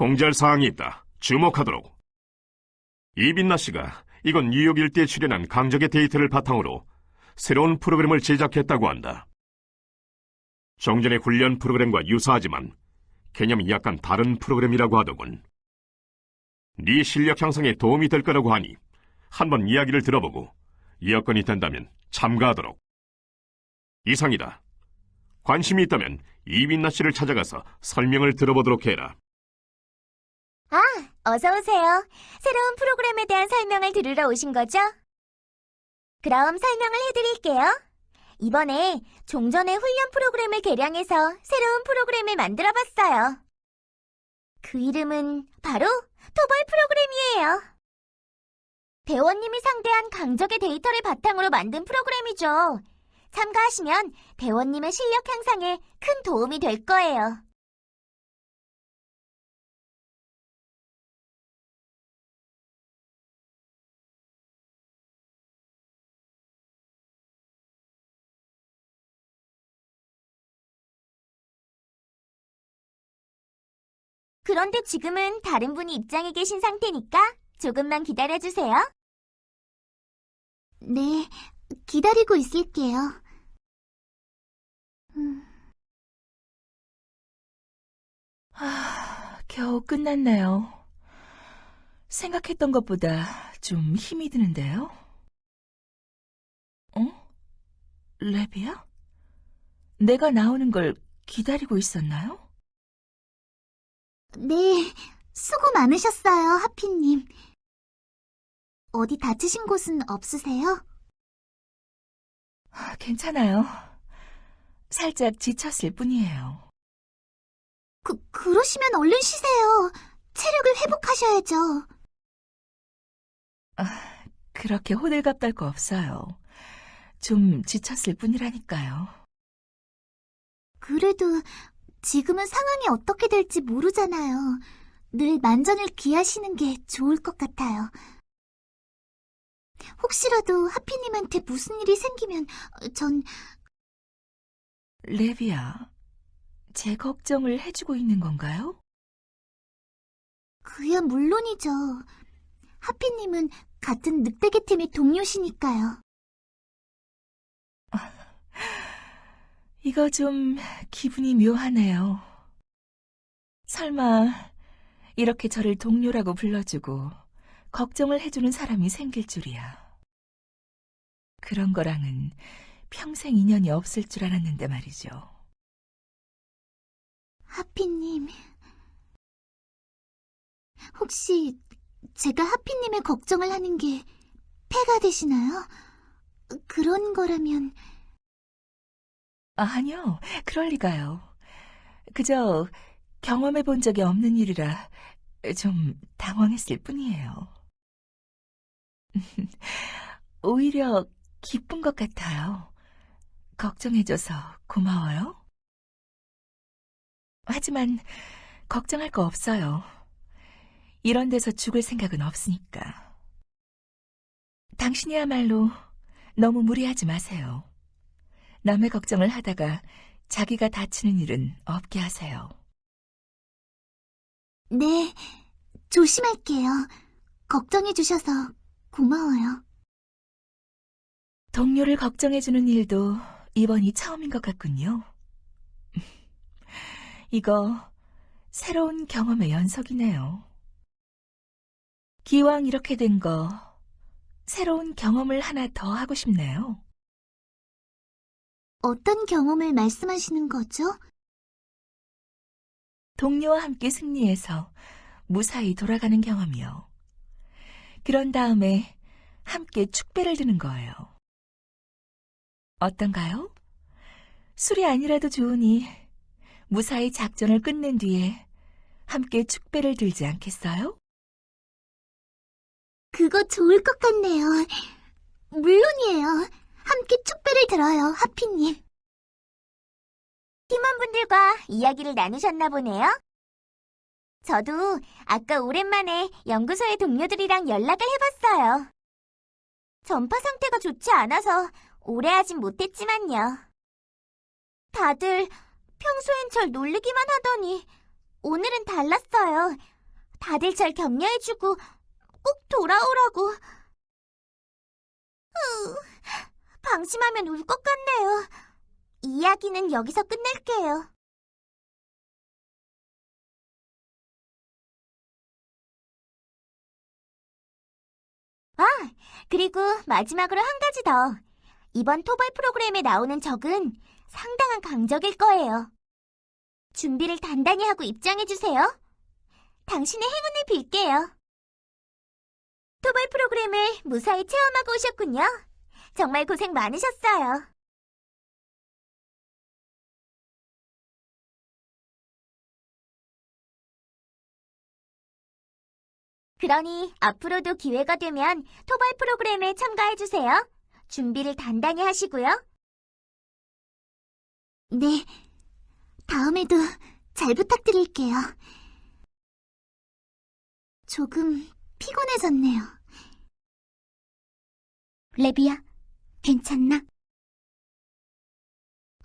공지할 사항이 있다. 주목하도록. 이빈나 씨가 이건 뉴욕 일대에 출연한 강적의 데이터를 바탕으로 새로운 프로그램을 제작했다고 한다. 정전의 훈련 프로그램과 유사하지만 개념이 약간 다른 프로그램이라고 하더군. 네 실력 향상에 도움이 될 거라고 하니 한번 이야기를 들어보고 여건이 된다면 참가하도록. 이상이다. 관심이 있다면 이빈나 씨를 찾아가서 설명을 들어보도록 해라. 아, 어서 오세요. 새로운 프로그램에 대한 설명을 들으러 오신 거죠? 그럼 설명을 해드릴게요. 이번에 종전의 훈련 프로그램을 개량해서 새로운 프로그램을 만들어 봤어요. 그 이름은 바로 토벌 프로그램이에요. 대원님이 상대한 강적의 데이터를 바탕으로 만든 프로그램이죠. 참가하시면 대원님의 실력 향상에 큰 도움이 될 거예요. 그런데 지금은 다른 분이 입장에 계신 상태니까 조금만 기다려주세요. 네, 기다리고 있을게요. 음, 아, 겨우 끝났네요. 생각했던 것보다 좀 힘이 드는데요. 어? 레비야? 내가 나오는 걸 기다리고 있었나요? 네, 수고 많으셨어요, 하피님. 어디 다치신 곳은 없으세요? 아, 괜찮아요. 살짝 지쳤을 뿐이에요. 그, 그러시면 얼른 쉬세요. 체력을 회복하셔야죠. 아, 그렇게 호들갑 떨 거 없어요. 좀 지쳤을 뿐이라니까요. 그래도 지금은 상황이 어떻게 될지 모르잖아요. 늘 만전을 기하시는 게 좋을 것 같아요. 혹시라도 하피님한테 무슨 일이 생기면 전 레비야, 제 걱정을 해주고 있는 건가요? 그야 물론이죠. 하피님은 같은 늑대계 팀의 동료시니까요. 이거 좀 기분이 묘하네요. 설마 이렇게 저를 동료라고 불러주고 걱정을 해주는 사람이 생길 줄이야. 그런 거랑은 평생 인연이 없을 줄 알았는데 말이죠. 하피님. 혹시 제가 하피님의 걱정을 하는 게 폐가 되시나요? 그런 거라면 아, 아니요, 그럴 리가요. 그저 경험해 본 적이 없는 일이라 좀 당황했을 뿐이에요. 오히려 기쁜 것 같아요. 걱정해줘서 고마워요. 하지만 걱정할 거 없어요. 이런 데서 죽을 생각은 없으니까. 당신이야말로 너무 무리하지 마세요. 남의 걱정을 하다가 자기가 다치는 일은 없게 하세요. 네, 조심할게요. 걱정해주셔서 고마워요. 동료를 걱정해주는 일도 이번이 처음인 것 같군요. 이거 새로운 경험의 연속이네요. 기왕 이렇게 된 거, 새로운 경험을 하나 더 하고 싶네요. 어떤 경험을 말씀하시는 거죠? 동료와 함께 승리해서 무사히 돌아가는 경험이요. 그런 다음에 함께 축배를 드는 거예요. 어떤가요? 술이 아니라도 좋으니 무사히 작전을 끝낸 뒤에 함께 축배를 들지 않겠어요? 그거 좋을 것 같네요. 물론이에요. 함께 축배를 들어요, 하피님. 팀원분들과 이야기를 나누셨나 보네요. 저도 아까 오랜만에 연구소의 동료들이랑 연락을 해봤어요. 전파 상태가 좋지 않아서 오래 하진 못했지만요. 다들 평소엔 절 놀리기만 하더니 오늘은 달랐어요. 다들 절 격려해주고 꼭 돌아오라고. 으, 방심하면 울 것 같네요. 이야기는 여기서 끝낼게요. 아, 그리고 마지막으로 한 가지 더. 이번 토벌 프로그램에 나오는 적은 상당한 강적일 거예요. 준비를 단단히 하고 입장해주세요. 당신의 행운을 빌게요. 토벌 프로그램을 무사히 체험하고 오셨군요. 정말 고생 많으셨어요. 그러니 앞으로도 기회가 되면 토벌 프로그램에 참가해주세요. 준비를 단단히 하시고요. 네, 다음에도 잘 부탁드릴게요. 조금 피곤해졌네요. 레비야, 괜찮나?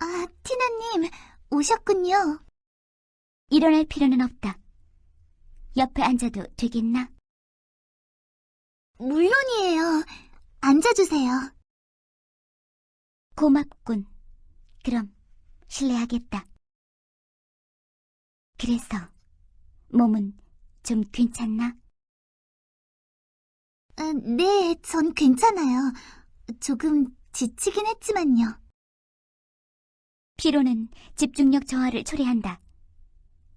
아, 티나님, 오셨군요. 일어날 필요는 없다. 옆에 앉아도 되겠나? 물론이에요. 앉아주세요. 고맙군. 그럼 실례하겠다. 그래서 몸은 좀 괜찮나? 네, 전 괜찮아요. 조금 지치긴 했지만요. 피로는 집중력 저하를 초래한다.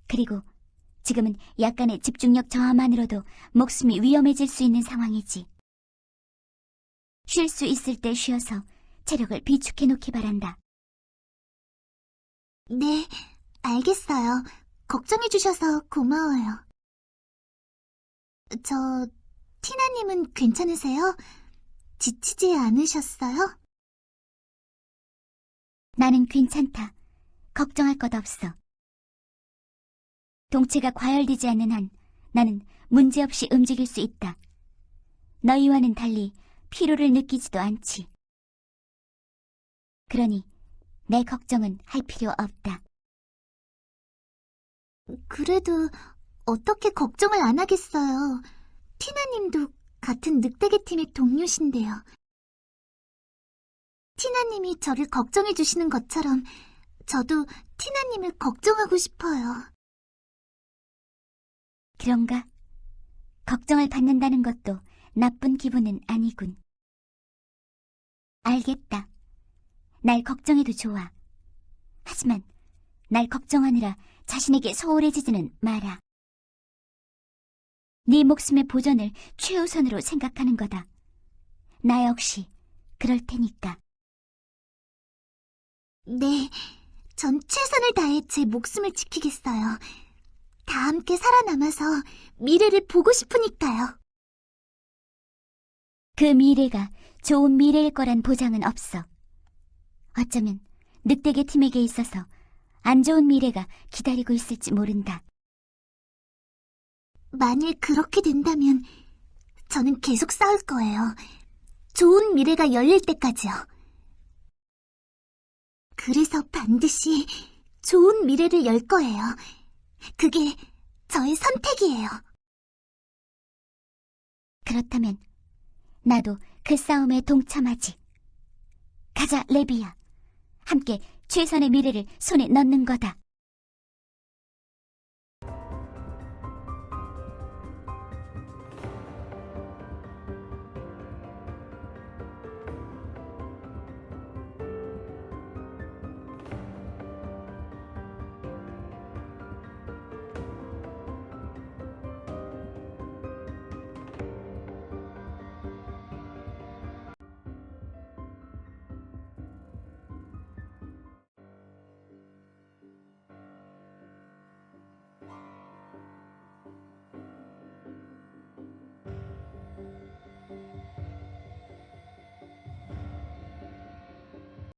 그리고 지금은 약간의 집중력 저하만으로도 목숨이 위험해질 수 있는 상황이지. 쉴 수 있을 때 쉬어서 체력을 비축해 놓기 바란다. 네, 알겠어요. 걱정해 주셔서 고마워요. 저, 티나님은 괜찮으세요? 지치지 않으셨어요? 나는 괜찮다. 걱정할 것 없어. 동체가 과열되지 않는 한 나는 문제없이 움직일 수 있다. 너희와는 달리 피로를 느끼지도 않지. 그러니 내 걱정은 할 필요 없다. 그래도 어떻게 걱정을 안 하겠어요. 티나님도 같은 늑대계 팀의 동료신데요. 티나님이 저를 걱정해 주시는 것처럼 저도 티나님을 걱정하고 싶어요. 그런가? 걱정을 받는다는 것도 나쁜 기분은 아니군. 알겠다. 날 걱정해도 좋아. 하지만 날 걱정하느라 자신에게 소홀해지지는 마라. 네 목숨의 보존을 최우선으로 생각하는 거다. 나 역시 그럴 테니까. 네, 전 최선을 다해 제 목숨을 지키겠어요. 다 함께 살아남아서 미래를 보고 싶으니까요. 그 미래가 좋은 미래일 거란 보장은 없어. 어쩌면 늑대계 팀에게 있어서 안 좋은 미래가 기다리고 있을지 모른다. 만일 그렇게 된다면 저는 계속 싸울 거예요. 좋은 미래가 열릴 때까지요. 그래서 반드시 좋은 미래를 열 거예요. 그게 저의 선택이에요. 그렇다면 나도 그 싸움에 동참하지. 가자, 레비야. 함께 최선의 미래를 손에 넣는 거다.